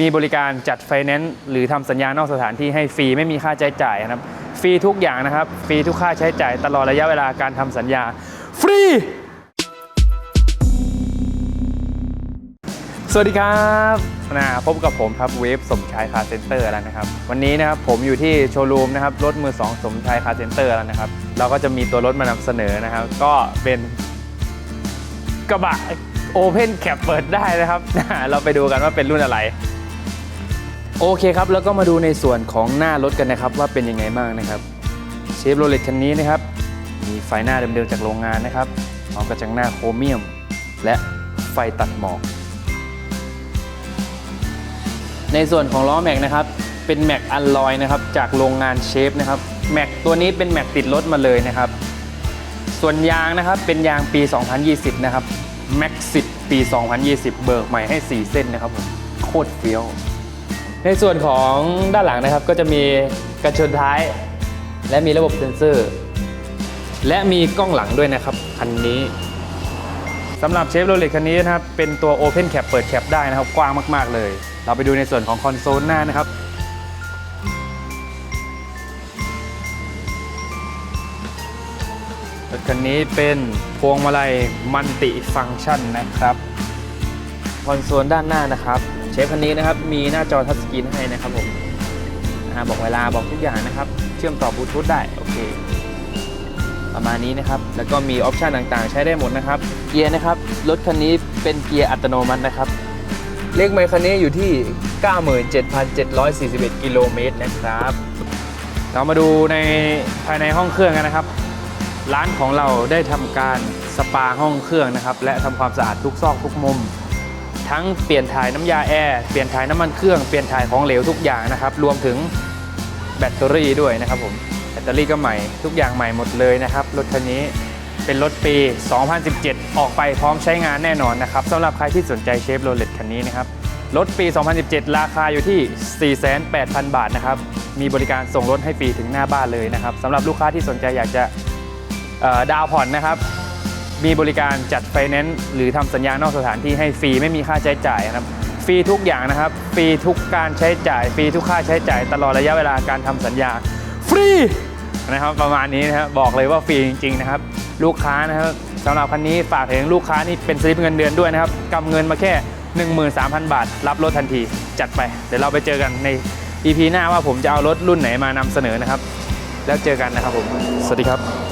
มีบริการจัดไฟแนนซ์หรือทำสัญญานอกสถานที่ให้ฟรีไม่มีค่าใช้จ่ายนะครับ ฟรีทุกอย่างนะครับ ฟรีทุกค่าใช้จ่ายตลอดระยะเวลาการทำสัญญา ฟรี สวัสดีครับนะพบกับผมครับเวฟสมชายคาเซ็นเตอร์แล้วนะครับ วันนี้นะครับผมอยู่ที่โชว์รูมนะครับรถมือ2สมชายคาเซ็นเตอร์แล้วนะครับ เราก็จะมีตัวรถมานำเสนอนะครับ ก็เป็นกระบะโอเพนแคปเปิดได้นะครับ เราไปดูกันว่าเป็นรุ่นอะไร โอเคครับ แล้วก็มาดูในส่วนของหน้ารถกันนะครับว่าเป็นยังไงบ้างนะครับเชฟโรเลตคันนี้นะครับ มีไฟหน้าเดิมๆจากโรงงานนะครับพร้อมกระจังหน้าโครเมียม และไฟตัดหมอก ในส่วนของล้อแม็กนะครับเป็นแม็กอัลลอยนะครับจากโรงงานเชฟนะครับแม็กตัวนี้เป็นแม็กติดรถมาเลยนะครับ ส่วนยางนะครับเป็นยางปี 2020 นะครับแม็กซิปี 2020 เบิกใหม่ให้ 4 เส้นนะครับผมโคตรเฟี้ยว ในส่วนของด้านหลังนะครับก็จะมีกระชนท้าย และมีระบบเซ็นเซอร์ และมีกล้องหลังด้วยนะครับคันนี้สำหรับเชฟโรเลตคันนี้นะครับเป็นตัว Open Cap เปิดแคปได้นะครับ กว้างมาก ๆ เลย เราไปดูในส่วนของคอนโซลหน้านะครับรถคันนี้เป็นพวงมาลัยมัลติฟังก์ชันนะครับ คอนโซลด้านหน้านะครับ เชฟคันนี้นะครับมีหน้าจอทัชสกรีนให้นะครับผมบอกเวลาบอกทุกอย่างนะครับ เชื่อมต่อบลูทูธได้โอเค ประมาณนี้นะครับ แล้วก็มีออปชันต่างๆ ใช้ได้หมดนะครับ เกียร์นะครับ รถคันนี้เป็นเกียร์อัตโนมัตินะครับ เลขไมล์คันนี้อยู่ที่ 97,741 กิโลเมตรนะครับ เรามาดูในภายในห้องเครื่องกันนะครับ ร้านของเราได้ทำการสปาห้องเครื่องนะครับ และทำความสะอาดทุกซอกทุกมุม ทั้งเปลี่ยนถ่ายน้ำยาแอร์เปลี่ยนถ่ายน้ำมันเครื่องเปลี่ยนถ่ายของเหลวทุกอย่างนะครับรวมถึงแบตเตอรี่ด้วยนะครับผมแบตเตอรี่ก็ใหม่ทุกอย่างใหม่หมดเลยนะครับรถคันนี้เป็นรถปี 2017 ออกไปพร้อมใช้งานแน่นอนนะครับสำหรับใครที่สนใจเชฟโรเลตคันนี้นะครับรถปี 2017 ราคาอยู่ที่ 48,000บาทนะครับ มีบริการส่งรถให้ฟรีถึงหน้าบ้านเลยนะครับสำหรับลูกค้าที่สนใจอยากจะดาวผ่อนนะครับ มีบริการจัดไฟแนนซ์หรือทำสัญญานอกสถานที่ให้ฟรีไม่มีค่าใช้จ่ายนะครับฟรีทุกอย่างนะครับฟรีทุกการใช้จ่ายฟรีทุกค่าใช้จ่าย ตลอดระยะเวลาการทำสัญญาฟรีนะครับประมาณนี้นะครับบอกเลยว่าฟรีจริง ๆ นะครับ ลูกค้านะครับสำหรับคันนี้ฝากถึงลูกค้านี่เป็นสลิปเงินเดือนด้วยนะครับกำเงินมาแค่ 13,000 บาท รับรถทันทีจัดไป เดี๋ยวเราไปเจอกันใน EP หน้าว่าผมจะเอารถรุ่นไหนมานำเสนอนะครับ แล้วเจอกันนะครับผม สวัสดีครับ